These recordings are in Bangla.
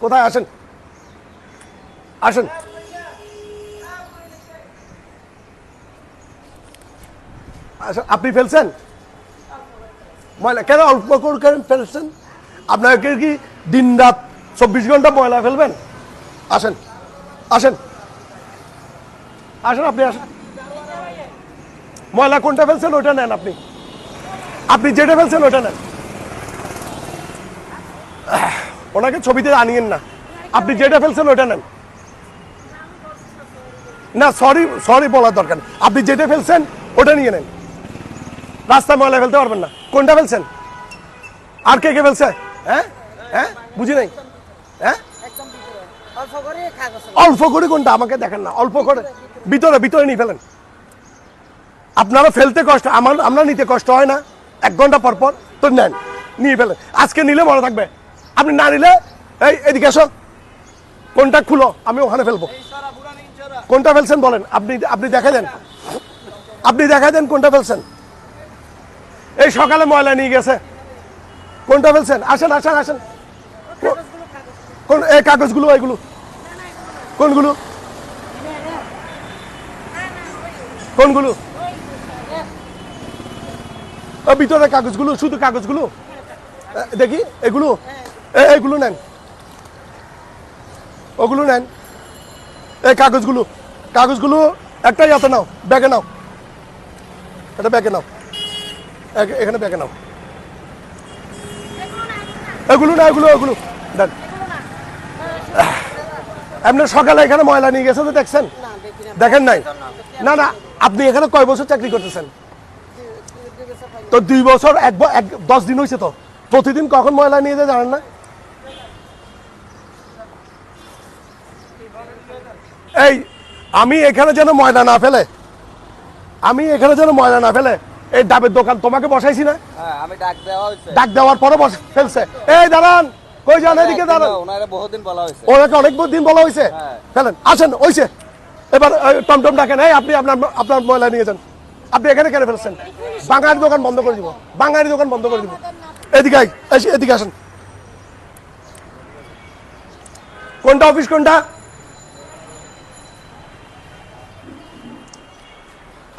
কোথায় আসেন? আসেন। আসেন আপনি ফেলছেন? ময়লা, কেন অল্প করে ফেলছেন? আপনাকে কি দিন রাত চব্বিশ ঘণ্টা ময়লা ফেলবেন? আসেন আসেন। আসেন আপনি, আসেন। ময়লা কোনটা ফেলছেন ওটা নেন আপনি। আপনি যেটা ফেলছেন ওটা নেন। ওনাকে ছবিতে আনিয়েন না। আপনি যেটা ফেলছেন ওটা নেন। না সরি সরি বলার দরকার আপনি যেটা ফেলছেন ওটা নিয়ে নেন। রাস্তায় ময়লা ফেলতে পারবেন না। কোনটা ফেলছেন? আর কে কে ফেলছে? হ্যাঁ? হ্যাঁ? বুঝি নাই? হ্যাঁ? অল্প করে কোনটা? আমাকে দেখেন না। অল্প করে। ভিতরে ভিতরে নিয়ে ফেলেন। আপনারা ফেলতে কষ্ট, আমার, আমরা নিতে কষ্ট হয় না। এক ঘণ্টা পর পর তো নেন। নিয়ে ফেলেন। আজকে নিলে মনে থাকবে। আপনি না নিলে এই এদিকে এসো কোনটা খুলো আমি ওখানে ফেলব। কোনটা ফেলছেন বলেন আপনি আপনি দেখা দেন। আপনি দেখা দেন কোনটা ফেলছেন। এই সকালে ময়লা নিয়ে গেছে। কোনটা ফেলছেন? আসেন আসেন আসেন। কোন এই কাগজগুলো এগুলো কোনগুলো? কোনগুলো? ভিতরে কাগজগুলো শুধু কাগজগুলো? দেখি এগুলো? এ- এগুলো নেন। ওগুলো নেন। এই কাগজগুলো কাগজগুলো একটা ইয়াতে নাও, ব্যাগে নাও। এটা ব্যাগে নাও। এখানে ব্যাগে নাও। এগুলো না, এগুলো এগুলো। দেন। এমনি সকালে এখানে ময়লা নিয়ে গেছে তো দেখছেন? দেখেন নাই? না না, আপনি এখানে কয় বছর চাকরি করতেছেন? তো দুই বছর, এক দশ দিন হয়েছে তো। প্রতিদিন কখন ময়লা নিয়ে যায় জানেন না? এই আমি এখানে যেন ময়দা না ফেলে। আমি এখানে যেন ময়দা না ফেলে। এই ডাবের দোকান তোমাকে বসাইছি না? হ্যাঁ ডাক দেওয়ার পরে বসে ফেলছে। এই দাঁড়ান। কই যান? এদিকে দাঁড়ান। ওনাকে অনেক দিন বলা হয়েছে। হ্যাঁ। ফেলেন। আসেন ওইছে। এবার টমটম ডাকেন। এই আপনি আপনার আপনার ময়লা নিয়ে যান। আপনি এখানে কেন ফেলছেন? বাঙালি দোকান বন্ধ করে দিব। বাঙালি দোকান বন্ধ করে দিব। এদিকে এদিকে আসেন। কোনটা অফিস কোনটা?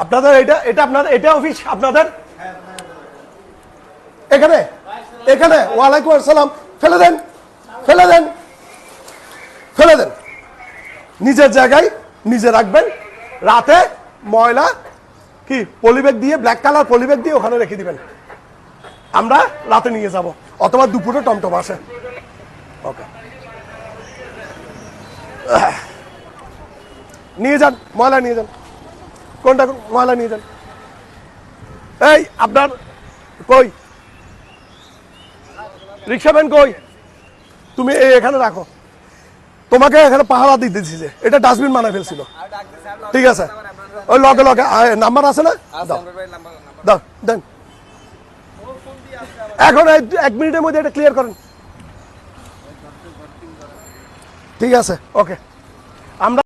আপনাদের এটা এটা আপনাদের, এটা অফিস আপনাদের? এখানে? এখানে? ওয়ালাইকুম আসসালাম। ফেলে দেন ফেলে দেন ফেলে দেন। নিজের জায়গায় নিজে রাখবেন। রাতে ময়লা, কি, পলিব্যাগ দিয়ে ব্ল্যাক কালার পলিব্যাগ দিয়ে ওখানে রেখে দিবেন। আমরা রাতে নিয়ে যাব, অথবা দুপুরে টমটম আসে। ওকে নিয়ে যান ময়লা নিয়ে যান। কোনটা ময়লা নিয়ে যান। এই আপনার কই? রিক্সা ভ্যান কই? তুমি এই এখানে রাখো। তোমাকে এখানে পাহারা দিতে দিছি যে এটা ডাস্টবিন বানায় ফেলছিল। ঠিক আছে। ওই লগে লগে নাম্বার আছে না? দাও। দাও দেন। এখন এক মিনিটের মধ্যে এটা ক্লিয়ার করেন। ঠিক আছে ওকে। আমরা